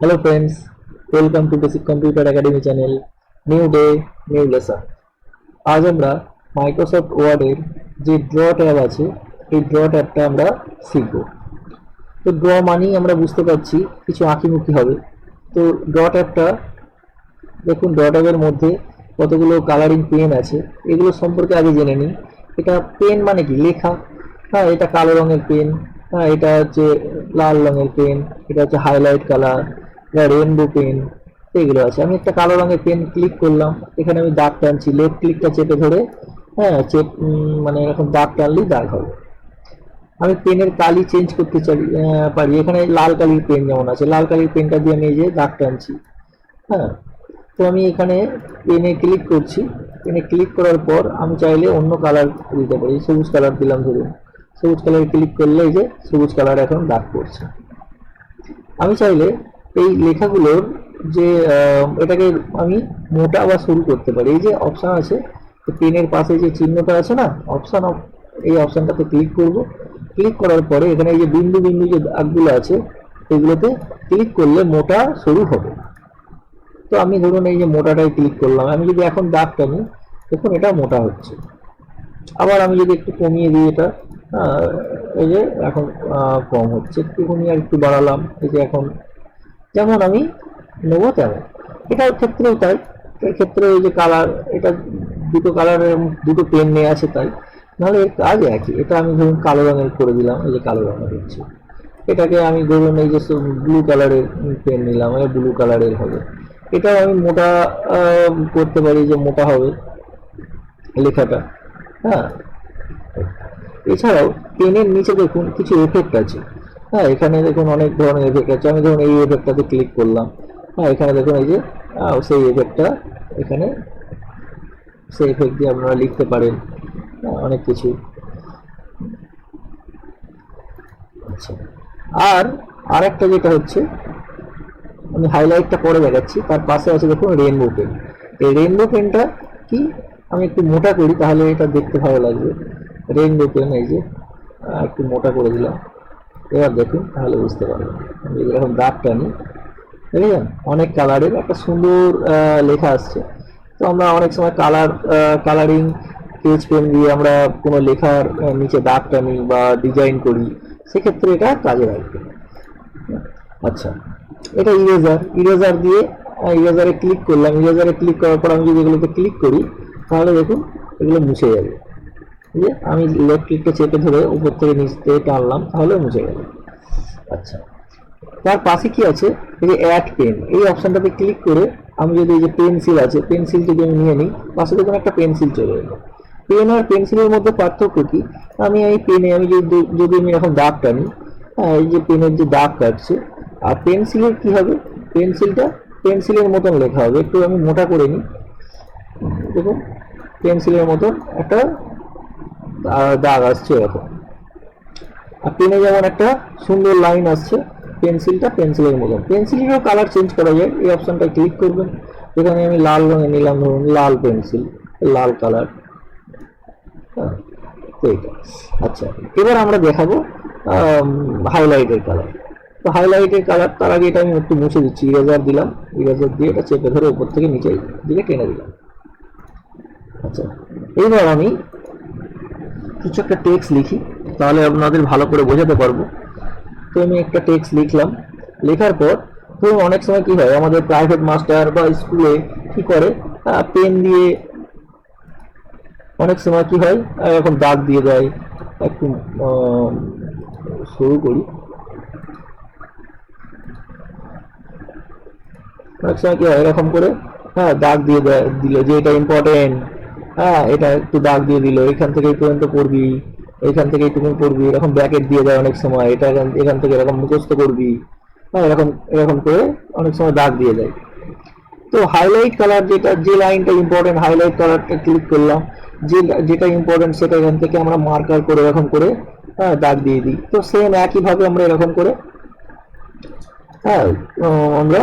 Hello friends, welcome to Basic Computer Academy channel. New day, new lesson. আজ আমরা Microsoft ওয়ার্ডের যে draw tab আছে এই ড্র ট্যাবটা আমরা শিখব। তো ড্র মানেই আমরা বুঝতে পারছি কিছু আঁকিমুখি হবে। তো ড্র ট্যাবটা দেখুন ড্র ট্যাবের মধ্যে কতগুলো কালারিং পেন আছে এগুলো সম্পর্কে আগে জেনে নিই। এটা পেন মানে কি? লেখা। হ্যাঁ এটা কালো রঙের পেন হ্যাঁ এটা হচ্ছে লাল রঙের পেন এটা হচ্ছে হাইলাইট কালার রেনবো পেন এগুলো আছে। আমি একটা কালো রঙের পেন ক্লিক করলাম। এখানে আমি দাগ টানছি। লেফট ক্লিকটা চেপে ধরে হ্যাঁ চেপ মানে এরকম দাগ টানলেই দাগ হবে। আমি পেনের কালি চেঞ্জ করতে চাই পারি। এখানে লাল কালির পেন যেমন আছে, লাল কালির পেনটা দিয়ে আমি এই যে দাগ টানছি। হ্যাঁ তো আমি এখানে পেনে ক্লিক করছি। পেনে ক্লিক করার পর আমি চাইলে অন্য কালার দিতে পারি। সবুজ কালার দিলাম ধরুন। সবুজ কালার ক্লিক করলে এই যে সবুজ কালার এখন দাগ পড়ছে। আমি চাইলে এই লেখাগুলোর যে এটাকে আমি মোটা বা সরু করতে পারি। এই যে অপশান আছে পেনের পাশে যে চিহ্নটা আছে না অপশন এই অপশনটাতে ক্লিক করব। ক্লিক করার পরে এখানে এই যে বিন্দু বিন্দু যে দাগগুলো আছে, এগুলোতে ক্লিক করলে মোটা সরু হবে। তো আমি ধরুন এই যে মোটাটাই ক্লিক করলাম। আমি যদি এখন দাগ টানি দেখুন এটা মোটা হচ্ছে। আবার আমি যদি একটু কমিয়ে দিই এটা এই যে এখন কম হচ্ছে। একটুখানি আর একটু বাড়ালাম। এই যে এখন যেমন আমি নেব তেমন। এটার ক্ষেত্রেও তাই। এর ক্ষেত্রে এই যে কালার এটা দুটো কালারের দুটো পেন নিয়ে আছে তাই। নাহলে এর কাজ একই। এটা আমি ধরুন কালো রঙের করে দিলাম, এই যে কালো রঙের হচ্ছে এটাকে আমি ধরুন এই যে ব্লু কালারের পেন নিলাম, এই ব্লু কালারের হবে। এটাও আমি মোটা করতে পারি যে মোটা হবে লেখাটা। হ্যাঁ। এছাড়াও পেনের নিচে দেখুন কিছু এফেক্ট আছে। হ্যাঁ এখানে দেখুন অনেক ধরনের এফেক্ট আছে। আমি ধরুন এই এফেক্টটাতে ক্লিক করলাম। হ্যাঁ এখানে দেখুন এই যে সেই এফেক্টটা এখানে সেই এফেক্ট দিয়ে আপনারা লিখতে পারেন। হ্যাঁ, অনেক কিছু। আচ্ছা। আর আরেকটা যেটা হচ্ছে আমি হাইলাইটটা পরে দেখাচ্ছি। তার পাশে আছে দেখুন রেনবো পেন এই রেনবো পেনটা কি? আমি একটু মোটা করি তাহলে এটা দেখতে ভালো লাগবে। রেনবো পেন এই যে একটু মোটা করে দিলাম। এবার দেখুন তাহলে বুঝতে পারবেন এরকম দাগ টানি দেখেছেন? অনেক কালারের একটা সুন্দর লেখা আসছে। তো আমরা অনেক সময় কালার কালারিং পেজ পেন দিয়ে আমরা কোনো লেখার নিচে দাগ টানি বা ডিজাইন করি, সেক্ষেত্রে এটা কাজে লাগবে। আচ্ছা এটা ইরেজার ইরেজার দিয়ে ইরেজারে ক্লিক করলাম। ইরেজারে ক্লিক করার পর আমি যদি এগুলোতে ক্লিক করি, তাহলে দেখুন, এগুলো মুছে যাবে। আছে আমি লেফট ক্লিকটা চেপে ধরে উপর থেকে নিচ থেকে টানলাম, তাহলে মুছে গেল। আচ্ছা। তার পাশে কি আছে? এই যে অ্যাড পেন এই অপশনটাতে ক্লিক করে আমি যদি এই যে পেন্সিল আছে পেন্সিল যদি আমি নিয়ে নিই, পাশে দেখুন একটা পেন্সিল চলে এলো। পেন আর পেন্সিলের মধ্যে পার্থক্য কি? আমি এই পেনে আমি যদি যদি আমি এখন দাগ টানি হ্যাঁ এই যে পেনের যে দাগ কাটছে, আর পেন্সিলের কি হবে? পেন্সিলটা পেন্সিলের মতন লেখা হবে, একটু আমি মোটা করে নিই। দেখুন পেন্সিলের মতন একটা দাগ আসছে এরকম। আর পেনে যেমন একটা সুন্দর লাইন আসছে পেন্সিলটা পেন্সিলের মতন। পেন্সিলেরও কালার চেঞ্জ করা যায়, এই অপশনটা ক্লিক করবেন। এখানে আমি লাল রঙে নিলাম, ধরুন লাল পেন্সিল লাল কালার হ্যাঁ আচ্ছা এবার আমরা দেখাবো হাইলাইটের কালার তো হাইলাইটের কালার তার আগে এটা আমি একটু মুছে দিচ্ছি ইরেজার দিলাম। ইরেজার দিয়ে এটা চেপে ধরে উপর থেকে নিচে দিকে টেনে দিলাম। আচ্ছা এইবার আমি কিছু একটা টেক্সট লিখি, তাহলে আপনাদের ভালো করে বোঝাতে পারব। তো আমি একটা টেক্সট লিখলাম। লেখার পর তো অনেক সময় কি হয়, আমাদের প্রাইভেট মাস্টার বা স্কুলে কি করে? পেন দিয়ে অনেক সময় কি হয় এরকম দাগ দিয়ে দেয়। একটু শুরু করি। অনেক সময় কি হয়, এরকম করে হ্যাঁ দাগ দিয়ে দেয়, দিল যে এটা ইম্পর্টেন্ট হ্যাঁ এটা একটু দাগ দিয়ে দিল। এখান থেকে এই পর্যন্ত পড়বি এখান থেকে এইটুকু পড়বি এরকম ব্র্যাকেট দিয়ে দেয় অনেক সময়, এটা এখান থেকে এরকম মুখস্থ করবি হ্যাঁ এরকম এরকম করে অনেক সময় দাগ দিয়ে দেয়। তো হাইলাইট কালার যেটা, যে লাইনটা ইম্পর্টেন্ট হাইলাইট কালারটা ক্লিক করলাম, যে, যেটা ইম্পর্টেন্ট সেটা এখান থেকে আমরা মার্কার করে এরকম করে হ্যাঁ দাগ দিয়ে দিই। তো সেম একইভাবে আমরা এরকম করে হ্যাঁ আমরা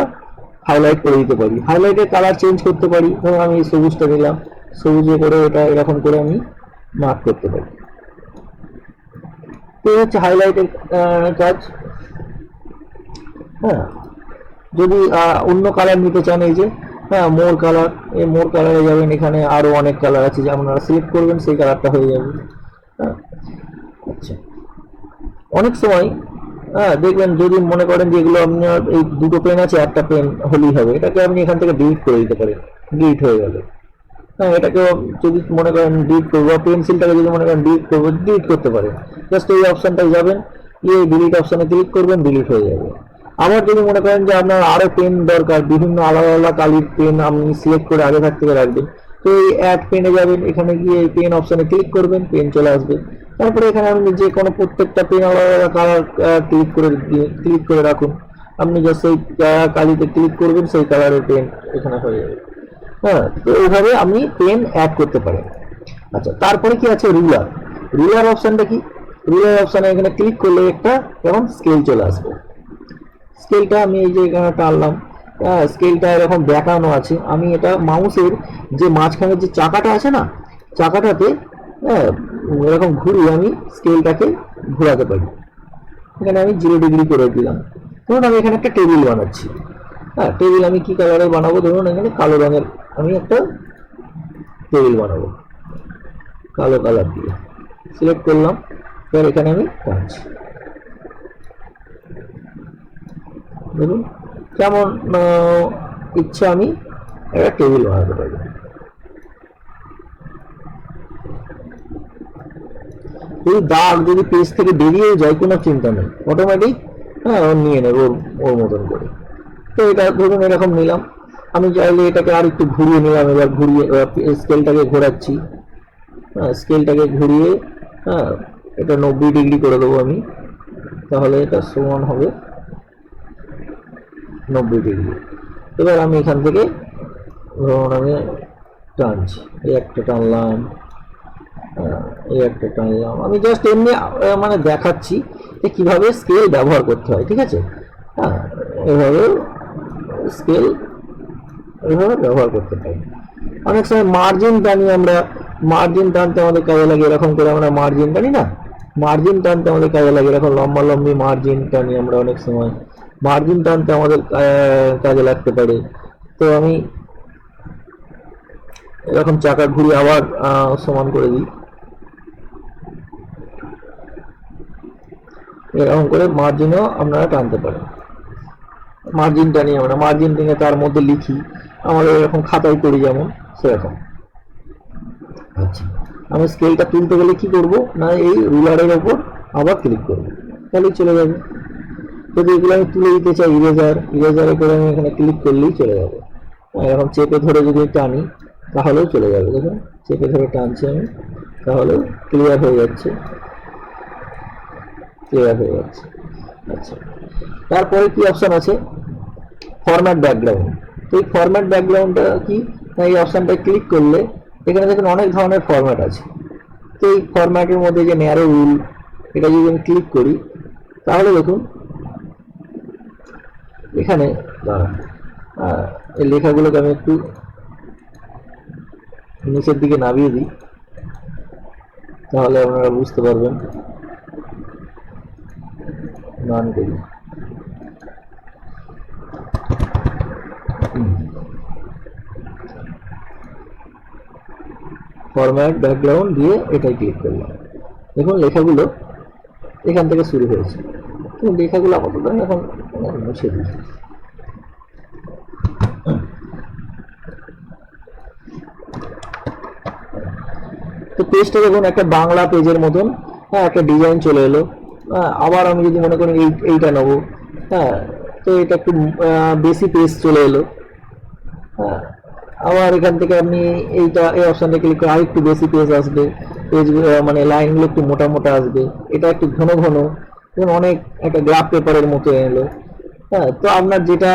হাইলাইট করে দিতে পারি। হাইলাইটের কালার চেঞ্জ করতে পারি। ধরুন আমি সবুজটা নিলাম। সবুজে করে এটা এরকম করে আমি মার্ক করতে পারি। তো হচ্ছে হাইলাইটের কাজ। হ্যাঁ যদি অন্য কালার নিতে চান এই যে হ্যাঁ মোর কালার এই মোর কালারে যাবেন, এখানে আরও অনেক কালার আছে যে আপনারা সিলেক্ট করবেন, সেই কালারটা হয়ে যাবে। হ্যাঁ আচ্ছা। অনেক সময় হ্যাঁ দেখবেন যদি মনে করেন যে এগুলো আপনার এই দুটো পেন আছে, একটা পেন হলেই হবে, এটাকে আপনি এখান থেকে ডিলিট করে দিতে পারেন ডিলিট হয়ে গেল। এটাকে যদি মনে করেন ডিলিট করব, বা পেন্সিলটাকে যদি মনে করেন ডিলিট করব ডিলিট করতে পারেন জাস্ট এই অপশনটায় যাবেন গিয়ে ডিলিট অপশনে ক্লিক করবেন ডিলিট হয়ে যাবে। আবার যদি মনে করেন যে আপনার আরও পেন দরকার, বিভিন্ন আলাদা আলাদা কালির পেন আপনি সিলেক্ট করে আগে থাক থেকে রাখবেন। তো এই অ্যাড পেনে যাবেন, এখানে গিয়ে এই পেন অপশনে ক্লিক করবেন পেন চলে আসবে। তারপরে এখানে আপনি যে কোনো প্রত্যেকটা পেন আলাদা আলাদা কালার ক্লিক করে ক্লিক করে রাখুন। আপনি জাস্ট সেই কালিতে ক্লিক করবেন, সেই কালারের পেন এখানে হয়ে যাবে। হ্যাঁ তো এইভাবে আপনি পেন অ্যাড করতে পারেন আচ্ছা তারপরে কি আছে? রুলার রুলার অপশনটা কি? রুলার অপশনে এখানে ক্লিক করলে একটা যেমন স্কেল চলে আসবে। স্কেলটা আমি এই যে এখানে টানলাম। হ্যাঁ স্কেলটা এরকম দেখানো আছে। আমি এটা মাউসের যে মাঝখানে যে চাকাটা আছে না, চাকাটাতে হ্যাঁ এরকম ঘুরিয়ে আমি স্কেলটাকে ঘোরাতে পারি। এখানে আমি জিরো ডিগ্রি করে দিলাম। ধরুন আমি এখানে একটা টেবিল বানাচ্ছি। হ্যাঁ টেবিল আমি কি কালারের বানাবো? ধরুন এখানে কালো রঙের। আমি একটা টেবিল বানাবো। কালো কালার দিয়ে। সিলেক্ট করলাম। এবার এখানে আমি টানছি দেখুন আহ, ইচ্ছা আমি একটা টেবিল বানাতে পারি। এই দাগ যদি পেজ থেকে বেরিয়ে যায় কোনো চিন্তা নেই। অটোমেটিক হ্যাঁ নিয়ে নেবে ওর ওর মতন করে। তো এটা ধরুন এরকম নিলাম। আমি চাইলে এটাকে আর একটু ঘুরিয়ে নিলাম এবার ঘুরিয়ে স্কেলটাকে ঘোরাচ্ছি। হ্যাঁ স্কেলটাকে ঘুরিয়ে হ্যাঁ এটা নব্বই ডিগ্রি করে দেবো আমি। তাহলে এটা সমান হবে নব্বই ডিগ্রি এবার আমি এখান থেকে ধরুন আমি টানছি এই একটা টানলাম আহ, এই একটা টানলাম। আমি জাস্ট এমনি মানে দেখাচ্ছি যে কীভাবে স্কেল ব্যবহার করতে হয় ঠিক আছে? হ্যাঁ এভাবে স্কেল এভাবে ব্যবহার করতে পারি। অনেক সময় মার্জিন টানি আমরা মার্জিন টানতে আমাদের কাজে লাগে এরকম করে আমরা মার্জিন টানি না? মার্জিন টানতে আমাদের কাজে লাগে এরকম লম্বা লম্বি মার্জিন টানি আমরা অনেক সময়। মার্জিন টানতে আমাদের কাজে লাগতে পারে। তো আমি এরকম চাকা ঘুরিয়ে আবার সমান করে দিই। এরকম করে মার্জিনও আপনারা টানতে পারেন। মার্জিন টানি আমরা মার্জিন টেনে তার মধ্যে লিখি। আমাদের এরকম খাতায় করি যেমন। সেরকম। আচ্ছা। আমি স্কেলটা তুলতে গেলে কি করব? না এই রুলারের ওপর আবার ক্লিক করব। তাহলেই চলে যাবে। যদি এগুলো আমি তুলে দিতে চাই ইরেজার ইরেজারে করে আমি এখানে ক্লিক করলেই চলে যাবে। এরকম চেপে ধরে যদি টানি তাহলেও চলে যাবে। দেখুন চেপে ধরে টানছি আমি তাহলে ক্লিয়ার হয়ে যাচ্ছে। ক্লিয়ার হয়ে যাচ্ছে। তারপরে কি অপশন আছে? ফরম্যাট ব্যাকগ্রাউন্ড তো এই ফরম্যাট ব্যাকগ্রাউন্ডটা কি? এই অপশনটা ক্লিক করলে এখানে দেখুন অনেক ধরনের ফরম্যাট আছে। তো এই ফরম্যাটের মধ্যে যে ন্যারো রুল এটা যদি আমি ক্লিক করি, তাহলে দেখুন এখানে এই লেখাগুলোকে আমি একটু নিচের দিকে নামিয়ে দিই, তাহলে আপনারা বুঝতে পারবেন। নান করি। ফরম্যাট ব্যাকগ্রাউন্ড দিয়ে এটাই ক্লিক করলাম। দেখুন, লেখাগুলো এখান থেকে শুরু হয়েছে। কিন্তু লেখাগুলো আপাতত এখন মুছে দিই তো পেজটা দেখুন, একটা বাংলা পেজের মতন হ্যাঁ একটা ডিজাইন চলে এলো। আবার আমি যদি মনে করি এই, এইটা নেব। হ্যাঁ তো এটা একটু বেশি পেজ চলে এলো। হ্যাঁ আবার এখান থেকে আপনি এইটা, এই অপশানটা ক্লিক করে আরেকটু বেশি পেজ আসবে। পেজ মানে লাইনগুলো একটু মোটা মোটা আসবে। এটা একটু ঘন ঘন অনেক একটা গ্রাফ পেপারের মতো এলো। হ্যাঁ তো আপনার যেটা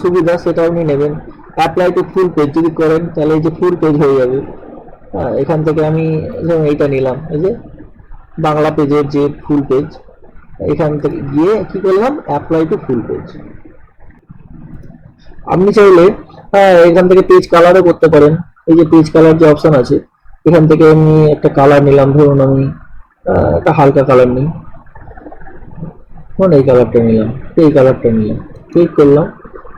সুবিধা সেটা আপনি নেবেন। অ্যাপ্লাই টু ফুল পেজ যদি করেন, তাহলে এই যে ফুল পেজ হয়ে যাবে। হ্যাঁ এখান থেকে আমি যেমন এইটা নিলাম, এই যে বাংলা পেজের যে ফুল পেজ এখান থেকে গিয়ে কি করলাম? অ্যাপ্লাই টু ফুল পেজ আপনি চাইলে হ্যাঁ এখান থেকে পেজ কালারও করতে পারেন। এই যে পেজ কালার যে অপশন আছে, এখান থেকে আমি একটা কালার নিলাম। ধরুন আমি একটা হালকা কালার নিই। ধরুন এই কালারটা নিলাম, এই কালারটা নিলাম। ক্লিক করলাম।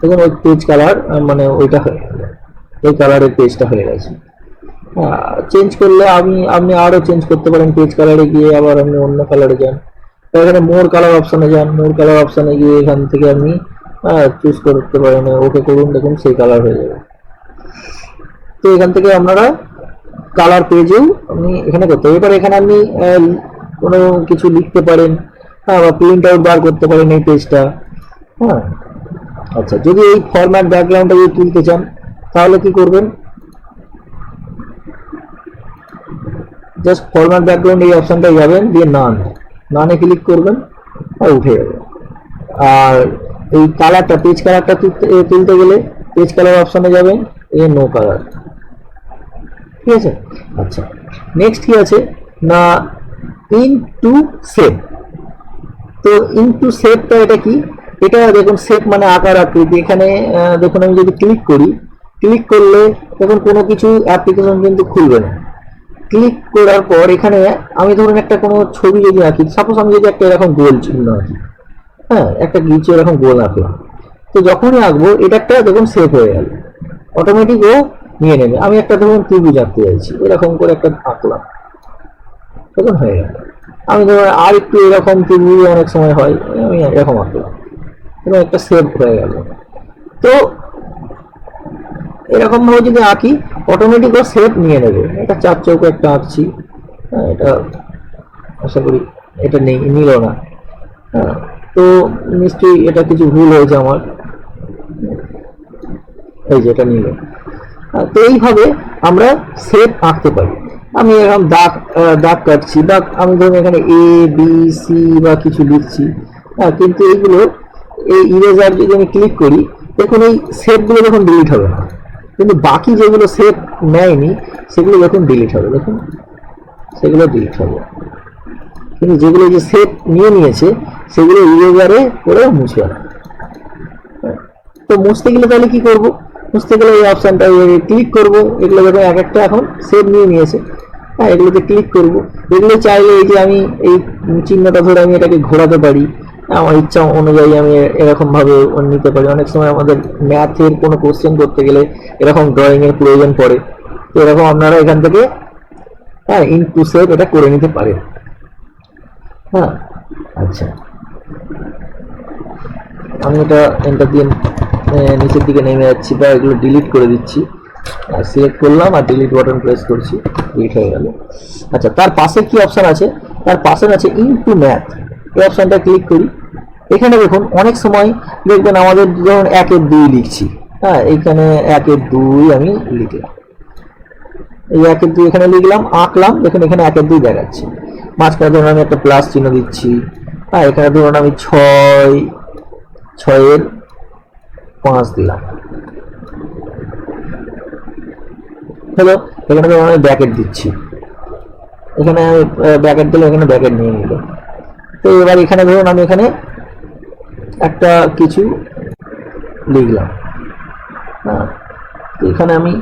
দেখুন, ওই পেজ কালার মানে ওইটা হয়ে গেল। এই কালারের পেজটা হয়ে গেছে। চেঞ্জ করলে আপনি আপনি আরও চেঞ্জ করতে পারেন। পেজ কালারে গিয়ে আবার আপনি অন্য কালারে যান। তো এখানে মোর কালার অপশানে যান মোর কালার অপশানে গিয়ে এখান থেকে আপনি চুজ করতে পারেন ওকে করুন, দেখুন সেই কালার হয়ে যাবে। তো এখান থেকে আপনারা কালার পেজেও আপনি এখানে করতে হবে এবার এখানে আপনি কোনো কিছু লিখতে পারেন হ্যাঁ বা প্রিন্ট আউট বার করতে পারেন এই পেজটা হ্যাঁ আচ্ছা যদি এই ফরম্যাট ব্যাকগ্রাউন্ডটা যদি তুলতে চান, তাহলে কি করবেন? জাস্ট ফরম্যাট ব্যাকগ্রাউন্ড এই অপশনটায় যাবেন, দিয়ে নান নানে ক্লিক করবেন আর উঠে যাবে। আর এই কালারটা, পেজ কালারটা তুলতে গেলে পেজ কালার অপশনে যাবেন, এ নো কালার ঠিক আছে? আচ্ছা। নেক্সট কি আছে? না ইন টু সেভ তো ইন টু শেপটা এটা কি? এটা দেখুন শেপ মানে আকার আকৃতি। এখানে দেখুন, আমি যদি ক্লিক করি ক্লিক করলে তখন কোনো কিছু অ্যাপ্লিকেশন কিন্তু খুলবে না। ক্লিক করার পর এখানে আমি ধরুন একটা কোনো ছবি যদি আঁকি সাপোজ আমি যদি একটা এরকম গোল চিহ্ন আঁকি হ্যাঁ একটা কিছু এরকম গোল আঁকলাম, তো যখনই আঁকবো, এটা একটা দেখুন সেভ হয়ে গেল। অটোমেটিক ও নিয়ে নেবে। আমি একটা ধরুন ত্রিভুজ আঁকতে চাইছি, এরকম করে একটা আঁকলাম। তখন হয়ে গেল। আমি ধরুন আর একটু এরকম ত্রিভুজ অনেক সময় হয়, আমি এরকম আঁকলাম। এবং একটা সেভ হয়ে গেল। তো এরকম ভাবে যদি আঁকি অটোমেটিক ও সেভ নিয়ে নেবে। এটা চার চৌকো একটা আঁকছি। হ্যাঁ, এটা আশা করি এটা নেই নিল না। হ্যাঁ, তো নিশ্চয়ই এটা কিছু ভুল হয়েছে আমার। এই যে এটা নিল। তো এইভাবে আমরা সেট আঁকতে পারি। আমি এরকম দাগ দাগ কাটছি বা আমি ধরুন এখানে এ বি সি বা কিছু লিখছি। হ্যাঁ কিন্তু এইগুলো এই ইরেজার যদি আমি ক্লিক করি দেখুন এই সেটগুলো যখন ডিলিট হবে না কিন্তু বাকি যেগুলো সেট নেয়নি, সেগুলো যখন ডিলিট হবে, দেখুন, সেগুলো ডিলিট হবে। কিন্তু যেগুলো যে সেট নিয়ে নিয়েছে, সেগুলো ইরেজারে করে মুছে না তো মুছতে গেলে তাহলে কি করব? মুছতে গেলে এই অপশনটা ক্লিক করব। এগুলো দেখো এক একটা এখন সেভ নিয়ে নিয়েছে হ্যাঁ এগুলোতে ক্লিক করব। এগুলো চাইলে এই যে আমি এই চিহ্নটা ধরে আমি এটাকে ঘোরাতে পারি। আমার ইচ্ছা অনুযায়ী আমি এরকম ভাবে নিতে পারি। অনেক সময় আমাদের ম্যাথের কোনো কোশ্চেন করতে গেলে এরকম ড্রয়িং এর প্রয়োজন পড়ে। তো এরকম আপনারা এখান থেকে হ্যাঁ ইনটু সেভ এটা করে নিতে পারেন। হ্যাঁ আচ্ছা। আমি এটা এন্টার দিয়ে নিচের দিকে নেমে যাচ্ছি বা এগুলো ডিলিট করে দিচ্ছি। আর সিলেক্ট করলাম আর ডিলিট বাটন প্রেস করছি। ডিলিট হয়ে গেল। আচ্ছা তার পাশে কি অপশন আছে? তার পাশে আছে ইনটু ম্যাথ এই অপশনটা ক্লিক করি। এখানে দেখুন, অনেক সময় দেখবেন আমাদের ধরুন একের দুই লিখছি। হ্যাঁ এখানে একের দুই আমি লিখলাম। এই একের দুই এখানে লিখলাম, আঁকলাম, দেখুন এখানে একের দুই দেখাচ্ছি। মাঝখানে ধরুন আমি একটা প্লাস চিহ্ন দিচ্ছি। হ্যাঁ এখানে ধরুন আমি ছয়, ছয়ের পাঁচ দিলাম। হলো এখানে ধরুন আমি ব্যাকেট দিচ্ছি। এখানে ব্যাকেট দিলে এখানে ব্যাকেট নিয়ে নিল তো এবার এখানে ধরুন আমি এখানে একটা কিছু লিখলাম। হ্যাঁ এখানে আমি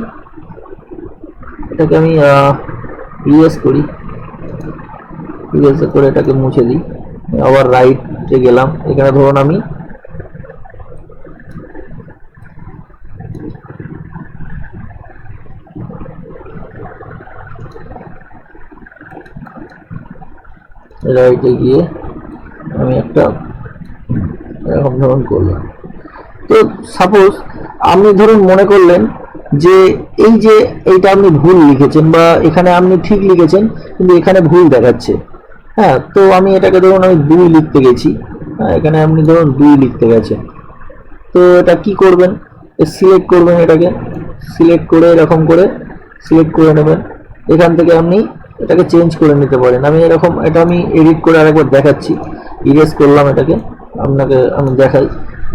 এটাকে আমি ইএস করি। ইএস করে এটাকে মুছে দিই। আবার রাইটে গেলাম। এখানে ধরুন আমি রাইটে গিয়ে আমি একটা এরকম ধরুন করলাম। তো সাপোজ আপনি ধরুন মনে করলেন যে এই যে এইটা আপনি ভুল লিখেছেন বা এখানে আপনি ঠিক লিখেছেন, কিন্তু এখানে ভুল দেখাচ্ছে। হ্যাঁ তো আমি এটাকে ধরুন আমি দুই লিখতে গেছি। হ্যাঁ এখানে আপনি ধরুন দুই লিখতে গেছেন। তো এটা কি করবেন? সিলেক্ট করবেন এটাকে। সিলেক্ট করে এরকম করে সিলেক্ট করে নেবেন। এখান থেকে আপনি এটাকে চেঞ্জ করে নিতে পারেন। আমি এরকম, এটা আমি এডিট করে আরেকবার দেখাচ্ছি। ইরেজ করলাম এটাকে। আপনাকে আমি দেখাই।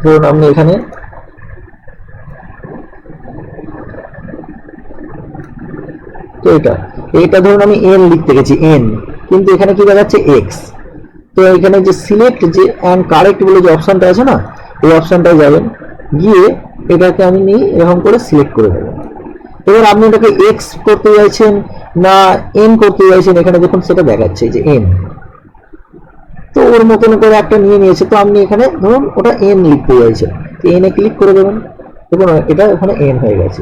ধরুন আপনি এখানে তো এটা এটা ধরুন আমি এন লিখতে গেছি এন কিন্তু এখানে কি দেখাচ্ছে এক্স তো এখানে যে সিলেক্ট যে অ্যান্ড কারেক্ট বলে যে অপশনটা আছে না, এই অপশনটায় যাবেন, গিয়ে এটাকে আমি নিয়ে এরকম করে সিলেক্ট করে দেবেন এবার আপনি এটাকে এক্স করতে চাইছেন না এন করতে চাইছেন, এখানে দেখুন সেটা দেখাচ্ছে যে এন তো ওর মতন করে একটা নিয়ে নিয়েছে। তো আপনি এখানে ধরুন ওটা এন লিখতে চাইছেন। তো এনে ক্লিক করে দেবেন। দেখুন, এটা ওখানে এন হয়ে গেছে।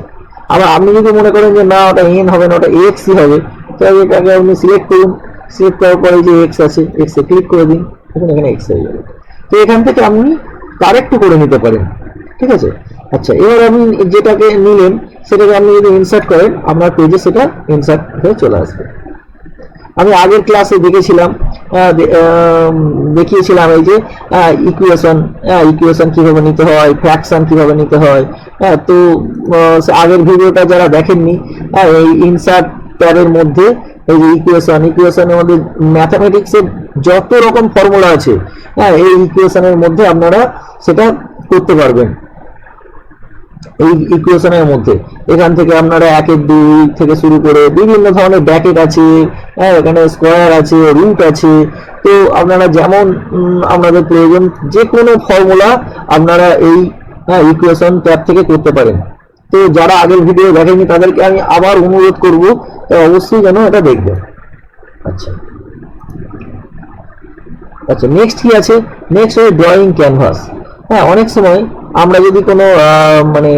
আবার আপনি যদি মনে করেন যে না, ওটা এন হবে না, ওটা এক্সই হবে তাহলে এটাকে আপনি সিলেক্ট করুন। সিলেক্ট করার পরে যে এক্স আছে এক্সে ক্লিক করে দিন। দেখুন, এখানে এক্স হয়ে যাবে তো এখান থেকে আপনি কারেক্ট করে নিতে পারেন। ঠিক আছে? আচ্ছা এবার আপনি যেটাকে নিলেন, সেটাকে আপনি যদি ইনসার্ট করেন, আপনার পেজে সেটা ইনসার্ট হয়ে চলে আসবে। আমি আগের ক্লাসে দেখেছিলাম দেখিয়েছিলাম এই যে ইকুয়েশন ইকুয়েশন কীভাবে নিতে হয় ফ্র্যাকশন কীভাবে নিতে হয় হ্যাঁ তো আগের ভিডিওটা যারা দেখেননি এই ইনসার্ট ট্যাবের মধ্যে, এই যে ইকুয়েশন ইকুয়েশনের মধ্যে ম্যাথামেটিক্সের যত রকম ফর্মুলা আছে হ্যাঁ এই ইকুয়েশনের মধ্যে আপনারা সেটা করতে পারবেন। এই ইকুয়েশনের মধ্যে। এখান থেকে আপনারা একের দুই থেকে শুরু করে বিভিন্ন ধরনের ব্র্যাকেট আছে হ্যাঁ এখানে স্কোয়ার আছে রুট আছে। তো আপনারা যেমন আপনাদের প্রয়োজন যে কোনো ফর্মুলা আপনারা এই ইকুয়েশন ট্যাব থেকে করতে পারেন। তো যারা আগের ভিডিও দেখেনি তাদেরকে আমি আবার অনুরোধ করব, তো অবশ্যই যেন এটা দেখবেন। আচ্ছা। আচ্ছা নেক্সট কি আছে? নেক্সট হচ্ছে ড্রয়িং ক্যানভাস হ্যাঁ অনেক সময় আমরা যদি কোনো মানে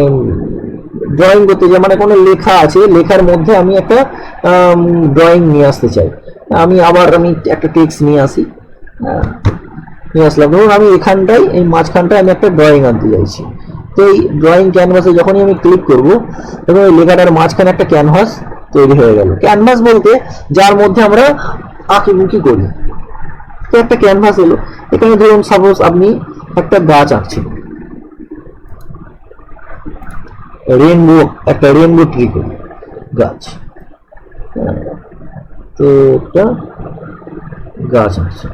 ড্রয়িং করতে যাই মানে কোনো লেখা আছে, লেখার মধ্যে আমি একটা ড্রয়িং নিয়ে আসতে চাই। আমি আবার আমি একটা টেক্সট নিয়ে আসি নিয়ে আসলাম। ধরুন আমি এখানটায়, এই মাঝখানটায় আমি একটা ড্রয়িং আনতে চাইছি তো এই ড্রয়িং ক্যানভাসে যখনই আমি ক্লিক করব এবং এই লেখাটার মাঝখানে একটা ক্যানভাস তৈরি হয়ে গেল। ক্যানভাস বলতে যার মধ্যে আমরা আঁকিমুখি করি। তো একটা ক্যানভাস এলো। এখানে ধরুন সাপোজ আপনি একটা গাছ আঁকছেন। রেনবো একটা রেনবো ট্রি করি গাছ। তো একটা গাছ আঁকছে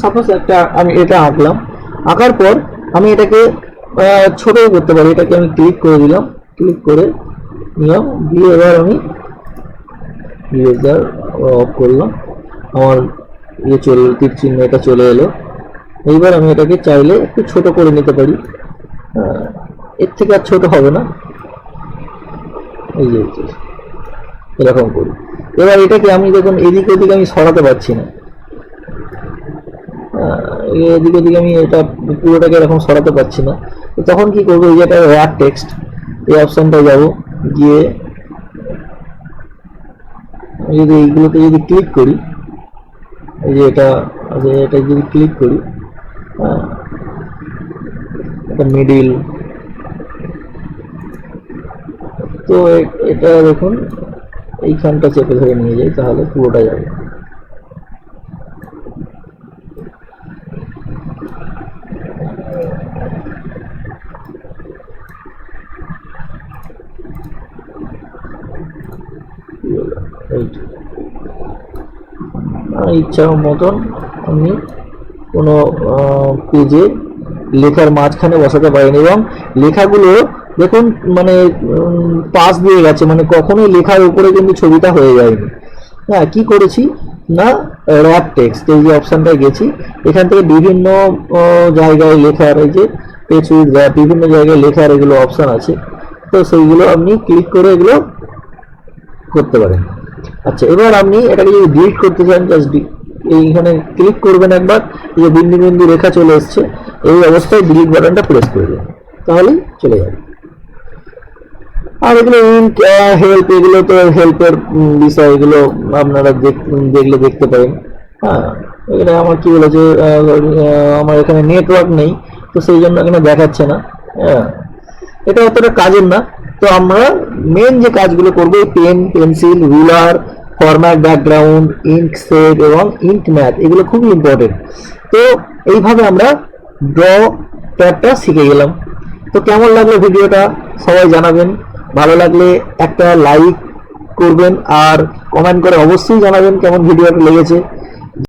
সাপোজ একটা আমি এটা আঁকলাম। আঁকার পর আমি এটাকে ছোট করতে পারি, এটাকে আমি ক্লিক করে দিলাম। ক্লিক করে নিলাম। দিয়ে এবার আমি ইরেজার অফ করলাম। আমার ইয়ে চলে, তীর চিহ্ন এটা চলে এলো। এইবার আমি এটাকে চাইলে একটু ছোট করে নিতে পারি। এর থেকে আর ছোট হবে না। এই যে এরকম করি। এবার এটাকে আমি দেখুন, এদিক ওদিক আমি সরাতে পারছি না। এদিক ওদিক আমি এটা পুরোটাকে এরকম সরাতে পারছি না। তখন কি করব? এই যে এটা র্যাপ টেক্সট এই অপশনটা যাব গিয়ে যদি এইগুলোতে যদি ক্লিক করি এই যে এটা যে এটা যদি ক্লিক করি হ্যাঁ, এটা মিডিল তো এটা দেখুন এইখানটা চেপে ধরে নিয়ে যাই তাহলে পুরোটা যাবে। ইচ্ছা মতন আমি কোনো পেজে লেখার মাঝখানে বসাতে পারেন এবং লেখাগুলো দেখুন মানে পাশ দিয়ে গেছে মানে কখনোই লেখার উপরে কিন্তু ছবিটা হয়ে যায়নি। হ্যাঁ কি করেছি? না র্যাপ টেক্সট এই যে অপশনটায় গেছি। এখান থেকে বিভিন্ন জায়গায় লেখার এই যে প্রচুর র্যাপ বিভিন্ন জায়গায় লেখার এগুলো অপশন আছে। তো সেইগুলো আপনি ক্লিক করে এগুলো করতে পারেন। আচ্ছা এবার আপনি এটাকে যদি ডিলিট করতে চান জাস্ট এইখানে ক্লিক করবেন একবার, যে বিন্দু বিন্দু রেখা চলে এসছে, এই অবস্থায় ডিলিট বাটনটা প্রেস করে দেবেন তাহলেই চলে যাবে। আর এগুলো ইন্ট হেল্প এগুলো তো হেল্পের বিষয়, এগুলো আপনারা দেখ- দেখলে দেখতে পারেন। হ্যাঁ এখানে আমার কি বলেছে আমার এখানে নেটওয়ার্ক নেই, তো সেই জন্য এখানে দেখাচ্ছে না। হ্যাঁ এটা অতটা কাজের না, তো আমরা মেন যে কাজগুলো করব pen pencil ruler format background ink set এবং ইঙ্ক ম্যাথ এগুলো খুবই ইম্পর্টেন্ট তো এইভাবে আমরা ড্র ট্যাবটা শিখে গেলাম। তো কেমন লাগল ভিডিওটা? সবাই জানাবেন। ভালো লাগলে একটা লাইক করবেন আর কমেন্ট করে অবশ্যই জানাবেন কেমন ভিডিওটা লেগেছে।